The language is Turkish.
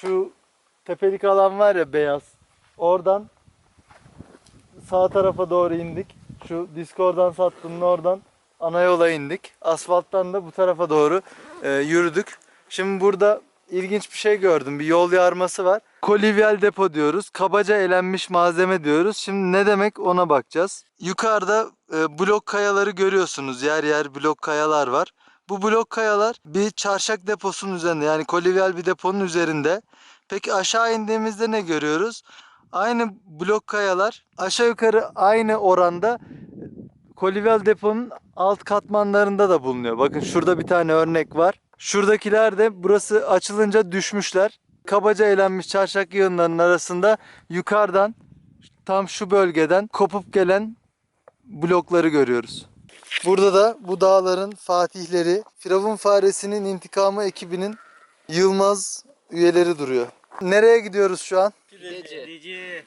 şu tepelik alan var ya beyaz. Oradan sağ tarafa doğru indik. Şu Discord'dan sattığının oradan ana yola indik. Asfalttan da bu tarafa doğru e, yürüdük. Şimdi burada ilginç bir şey gördüm. Bir yol yarması var. Kolivyal depo diyoruz. Kabaca elenmiş malzeme diyoruz. Şimdi ne demek ona bakacağız. Yukarıda e, blok kayaları görüyorsunuz. Yer yer blok kayalar var. Bu blok kayalar bir çarşak deposunun üzerinde yani kolivyal bir deponun üzerinde. Peki aşağı indiğimizde ne görüyoruz? Aynı blok kayalar aşağı yukarı aynı oranda kolivyal deponun alt katmanlarında da bulunuyor. Bakın şurada bir tane örnek var. Şuradakiler de burası açılınca düşmüşler. Kabaca elenmiş çarşak yığınlarının arasında yukarıdan tam şu bölgeden kopup gelen blokları görüyoruz. Burada da bu dağların fatihleri Firavun Faresi'nin intikamı ekibinin Yılmaz üyeleri duruyor. Nereye gidiyoruz şu an? Pideci.